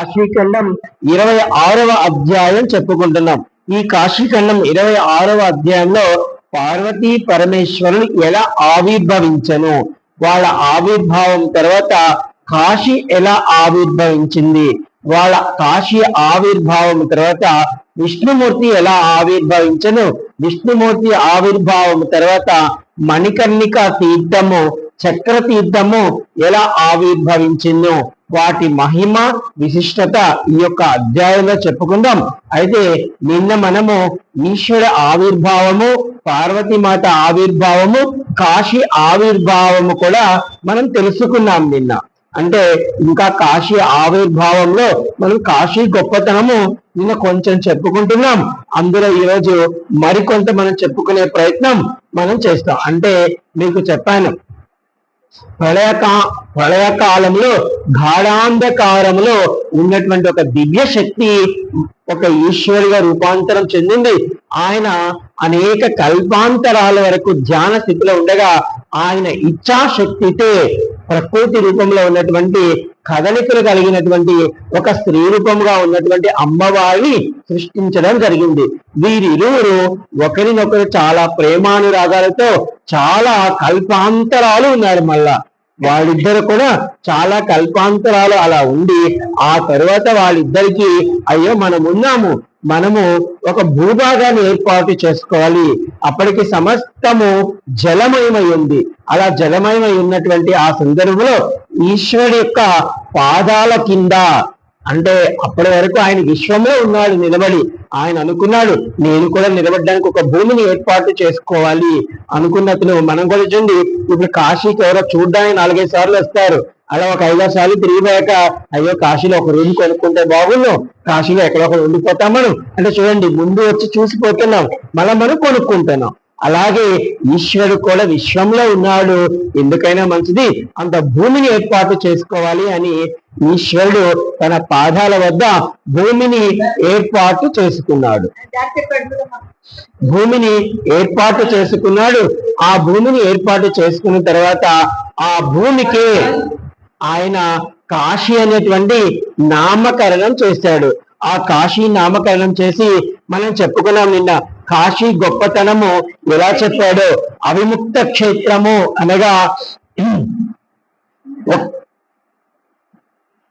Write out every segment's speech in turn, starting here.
కాశీఖండం ఇరవై ఆరవ అధ్యాయం చెప్పుకుంటున్నాం. ఈ కాశీఖండం ఇరవై ఆరవ అధ్యాయంలో పార్వతీ పరమేశ్వరులు ఎలా ఆవిర్భవించను? వాళ్ళ ఆవిర్భావం తర్వాత కాశీ ఎలా ఆవిర్భవించింది? వాళ్ళ కాశీ ఆవిర్భావం తర్వాత విష్ణుమూర్తి ఎలా ఆవిర్భవించను? విష్ణుమూర్తి ఆవిర్భావం తర్వాత మణికర్ణిక తీర్థము చక్ర తీర్థము ఎలా ఆవిర్భవించిందో వాటి మహిమ విశిష్టత ఈ యొక్క అధ్యాయంలో చెప్పుకుందాం. అయితే నిన్న మనము ఈశ్వర ఆవిర్భావము పార్వతీమాత ఆవిర్భావము కాశీ ఆవిర్భావము కూడా మనం తెలుసుకున్నాం నిన్న. అంటే ఇంకా కాశీ ఆవిర్భావంలో మనం కాశీ గొప్పతనము నిన్న కొంచెం చెప్పుకుంటున్నాం. అందులో ఈరోజు మరికొంత మనం చెప్పుకునే ప్రయత్నం మనం చేస్తాం. అంటే మీకు చెప్పాను ప్రళయకా ప్రళయకాలంలో గాఢాంధకారంలో ఉన్నటువంటి ఒక దివ్య శక్తి ఒక ఈశ్వరుగా రూపాంతరం చెందింది. ఆయన అనేక కల్పాంతరాల వరకు ధ్యాన స్థితిలో ఉండగా ఆయన ఇచ్ఛాశక్తితే ప్రకృతి రూపంలో ఉన్నటువంటి కదలికలు కలిగినటువంటి ఒక స్త్రీ రూపంగా ఉన్నటువంటి అమ్మవారిని సృష్టించడం జరిగింది. వీరిరువురు ఒకరినొకరు చాలా ప్రేమానురాగాలతో చాలా కల్పాంతరాలు ఉన్నారు మళ్ళా. వాళ్ళిద్దరు కూడా చాలా కల్పాంతరాలు అలా ఉండి ఆ తర్వాత వాళ్ళిద్దరికి అయ్యో మనం ఉన్నాము మనము ఒక భూభాగాన్ని ఏర్పాటు చేసుకోవాలి. అప్పటికి సమస్తము జలమయమై ఉంది. అలా జలమయమై ఉన్నటువంటి ఆ సందర్భంలో ఈశ్వరుడు యొక్క పాదాల కింద అంటే అప్పటి వరకు ఆయన విశ్వంలో ఉన్నాడు నిలబడి. ఆయన అనుకున్నాడు నేను కూడా నిలబడడానికి ఒక భూమిని ఏర్పాటు చేసుకోవాలి అనుకున్నట్లు మనం కూడా చూడండి ఇప్పుడు కాశీకి ఎవరో చూడడానికి నాలుగైదు సార్లు వస్తారు. అలా ఒక ఐదారు సార్లు తిరిగిపోయాక అయ్యో కాశీలో ఒక రూమ్ కొనుక్కుంటే బాగుండు. కాశీలో ఎక్కడ ఒక ఉండిపోతాం మనం. అంటే చూడండి ముందు వచ్చి చూసిపోతున్నాం మనం మనం కొనుక్కుంటున్నాం. అలాగే ఈశ్వరుడు కూడా విశ్వంలో ఉన్నాడు. ఎందుకైనా మంచిది అంత భూమిని ఏర్పాటు చేసుకోవాలి అని ఈశ్వరుడు తన పాదాల వద్ద భూమిని ఏర్పాటు చేసుకున్నాడు. భూమిని ఏర్పాటు చేసుకున్నాడు. ఆ భూమిని ఏర్పాటు చేసుకున్న తర్వాత ఆ భూమికి ఆయన కాశీ అనేటువంటి నామకరణం చేశాడు. ఆ కాశీ నామకరణం చేసి మనం చెప్పుకున్నాం నిన్న కాశీ గొప్పతనము ఎలా చెప్పాడో అవిముక్త క్షేత్రము అనగా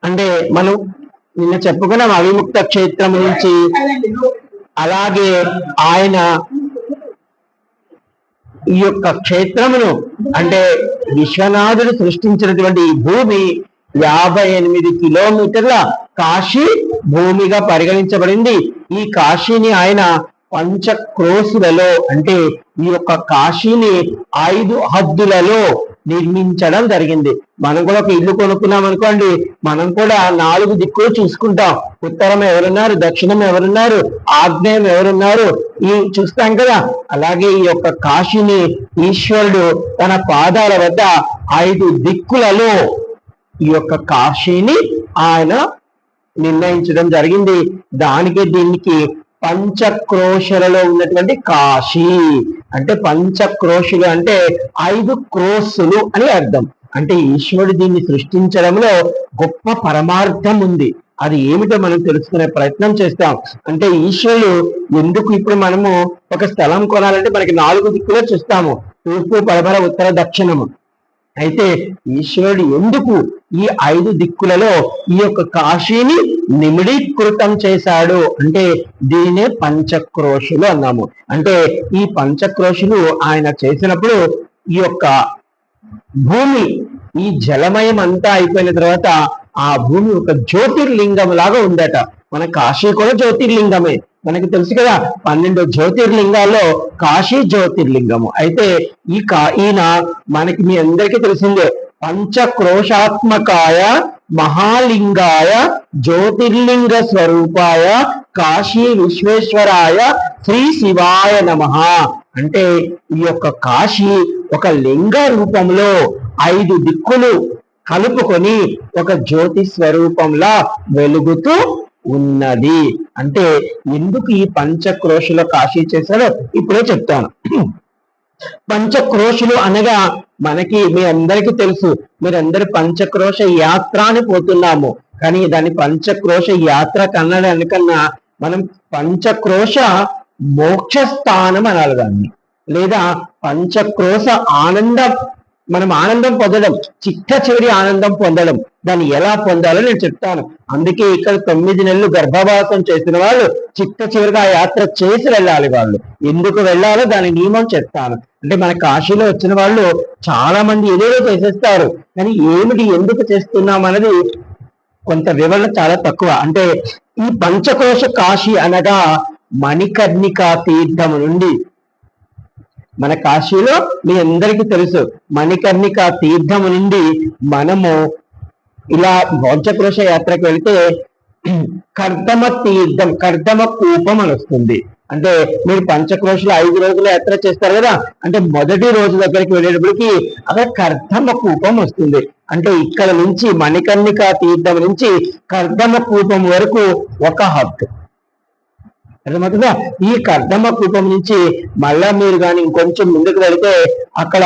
అంటే మనం నిన్న చెప్పుకున్నాం అవిముక్త క్షేత్రం నుంచి అలాగే ఆయన ఈ యొక్క క్షేత్రమును అంటే విశ్వనాథుడు సృష్టించినటువంటి ఈ భూమి యాభై ఎనిమిది కిలోమీటర్ల కాశీ భూమిగా పరిగణించబడింది. ఈ కాశీని ఆయన పంచ క్రోసులలో అంటే ఈ యొక్క కాశీని ఐదు హద్దులలో నిర్మించడం జరిగింది. మనం కూడా ఒక ఇల్లు కొనుక్కున్నాం అనుకోండి. మనం కూడా నాలుగు దిక్కులు చూసుకుంటాం. ఉత్తరం ఎవరున్నారు? దక్షిణం ఎవరున్నారు? ఆగ్నేయం ఎవరున్నారు? ఈ చూస్తాం కదా. అలాగే ఈ యొక్క కాశీని ఈశ్వరుడు తన పాదాల వద్ద ఐదు దిక్కులలో ఈ యొక్క కాశీని ఆయన నిర్ణయించడం జరిగింది. దానికి దీనికి పంచక్రోషలలో ఉన్నటువంటి కాశీ. అంటే పంచక్రోషులు అంటే ఐదు క్రోసులు అని అర్థం. అంటే ఈశ్వరుడు దీన్ని సృష్టించడంలో గొప్ప పరమార్థం ఉంది. అది ఏమిటో మనం తెలుసుకునే ప్రయత్నం చేస్తాం. అంటే ఈశ్వరుడు ఎందుకు ఇప్పుడు మనము ఒక స్థలం కొనాలంటే మనకి నాలుగు దిక్కులో చూస్తాము. తూర్పు పడమర ఉత్తర దక్షిణము. అయితే ఈశ్వరుడు ఎందుకు ఈ ఐదు దిక్కులలో ఈ యొక్క కాశీని నిమిడీకృతం చేశాడు? అంటే దీనినే పంచక్రోషులు అన్నాము. అంటే ఈ పంచక్రోషులు ఆయన చేసినప్పుడు ఈ యొక్క భూమి ఈ జలమయం అంతా అయిపోయిన తర్వాత ఆ భూమి ఒక జ్యోతిర్లింగం లాగా ఉందట. మన కాశీ కూడా జ్యోతిర్లింగమే. మనకి తెలుసు కదా పన్నెండు జ్యోతిర్లింగాల్లో కాశీ జ్యోతిర్లింగము. అయితే ఈ కా ఈయన మనకి మీ అందరికీ తెలిసిందే పంచక్రోశాత్మకాయ మహాలింగాయ జ్యోతిర్లింగ స్వరూపాయ కాశీ విశ్వేశ్వరాయ శ్రీ శివాయ నమః. అంటే ఈ యొక్క కాశీ ఒక లింగ రూపంలో ఐదు దిక్కులు కలుపుకొని ఒక జ్యోతి స్వరూపంలా వెలుగుతూ ఉన్నది. అంటే ఎందుకు ఈ పంచక్రోశుల కాశీ చేశారో ఇప్పుడే చెప్తాను. పంచక్రోషులు అనగా మనకి మీ అందరికీ తెలుసు మీరందరూ పంచక్రోష యాత్ర అని పోతున్నాము. కానీ దాని పంచక్రోష యాత్ర కన్నడానికన్నా మనం పంచక్రోష మోక్ష స్థానం అనాలి దాన్ని. లేదా పంచక్రోశ ఆనంద మనం ఆనందం పొందడం చిట్ట చివరి ఆనందం పొందడం దాన్ని ఎలా పొందాలో నేను చెప్తాను. అందుకే ఇక్కడ తొమ్మిది నెలలు గర్భవాసం చేసిన వాళ్ళు చిట్ట చివరిగా ఆ యాత్ర చేసి వెళ్ళాలి వాళ్ళు. ఎందుకు వెళ్ళాలో దాని నియమం చెప్తాను. అంటే మన కాశీలో వచ్చిన వాళ్ళు చాలా మంది ఏదేదో చేసేస్తారు కానీ ఏమిటి ఎందుకు చేస్తున్నాం అనేది కొంత వివరణ చాలా తక్కువ. అంటే ఈ పంచకోశ కాశీ అనగా మణికర్ణికా తీర్థం నుండి మన కాశీలో మీ అందరికీ తెలుసు మణికర్ణిక తీర్థం నుండి మనము ఇలా పంచక్రోశ యాత్రకు వెళ్తే కర్దమ తీర్థం కర్దమ కూపం అని వస్తుంది. అంటే మీరు పంచక్రోషులు ఐదు రోజుల యాత్ర చేస్తారు కదా అంటే మొదటి రోజు దగ్గరికి వెళ్ళేటప్పటికి అక్కడ కర్దమ కూపం వస్తుంది. అంటే ఇక్కడ నుంచి మణికర్ణిక తీర్థం నుంచి కర్దమ కూపం వరకు ఒక హబ్ అర్థమవుతుందా? ఈ కర్దమ కూపం నుంచి మళ్ళా మీరు కానీ ఇంకొంచెం ముందుకు వెళితే అక్కడ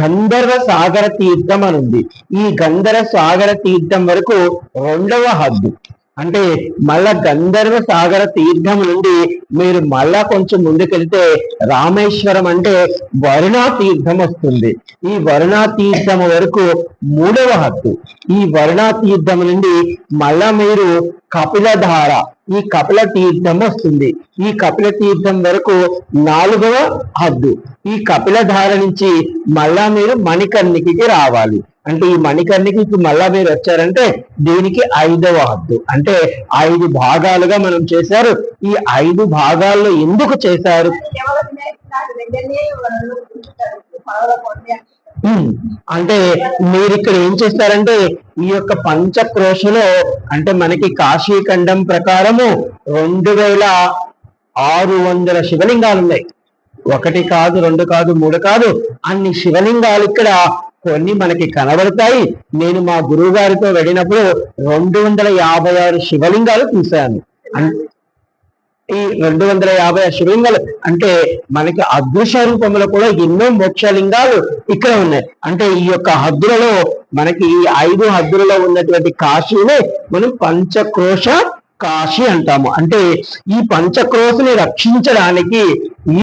గంధర్వ సాగర తీర్థం అని ఉంది. ఈ గంధర్వ సాగర తీర్థం వరకు రెండవ హద్దు. అంటే మళ్ళా గంధర్వ సాగర తీర్థం నుండి మీరు మళ్ళా కొంచెం ముందుకెళ్తే రామేశ్వరం అంటే వరుణా తీర్థం వస్తుంది. ఈ వరుణా తీర్థం వరకు మూడవ హద్దు. ఈ వరుణా తీర్థం నుండి మళ్ళా మీరు కపిలధార ఈ కపిల తీర్థం వస్తుంది. ఈ కపిల తీర్థం వరకు నాలుగవ హద్దు. ఈ కపిలధార నుంచి మళ్ళా మీరు మణికర్ణికి రావాలి. అంటే ఈ మణికర్ణికి మళ్ళా మీరు వచ్చారంటే దీనికి ఐదవ హద్దు. అంటే ఐదు భాగాలుగా మనం చేశారు. ఈ ఐదు భాగాల్లో ఎందుకు చేశారు? అంటే మీరు ఇక్కడ ఏం చేస్తారంటే ఈ యొక్క పంచక్రోశలో అంటే మనకి కాశీఖండం ప్రకారము రెండు వేల ఆరు వందల శివలింగాలు ఉన్నాయి. ఒకటి కాదు రెండు కాదు మూడు కాదు. అన్ని శివలింగాలు ఇక్కడ కొన్ని మనకి కనబడతాయి. నేను మా గురువు గారితో వెళ్ళినప్పుడు రెండు వందల యాభై ఆరు శివలింగాలు చూశాను. ఈ రెండు వందల యాభై ఆరు శివలింగాలు అంటే మనకి అదృశ్య రూపంలో కూడా ఎన్నో మోక్షలింగాలు ఇక్కడ ఉన్నాయి. అంటే ఈ యొక్క హద్దులలో మనకి ఈ ఐదు హద్దులలో ఉన్నటువంటి కాశీనే మనం పంచక్రోష కాశీ అంటాము. అంటే ఈ పంచక్రోశని రక్షించడానికి ఈ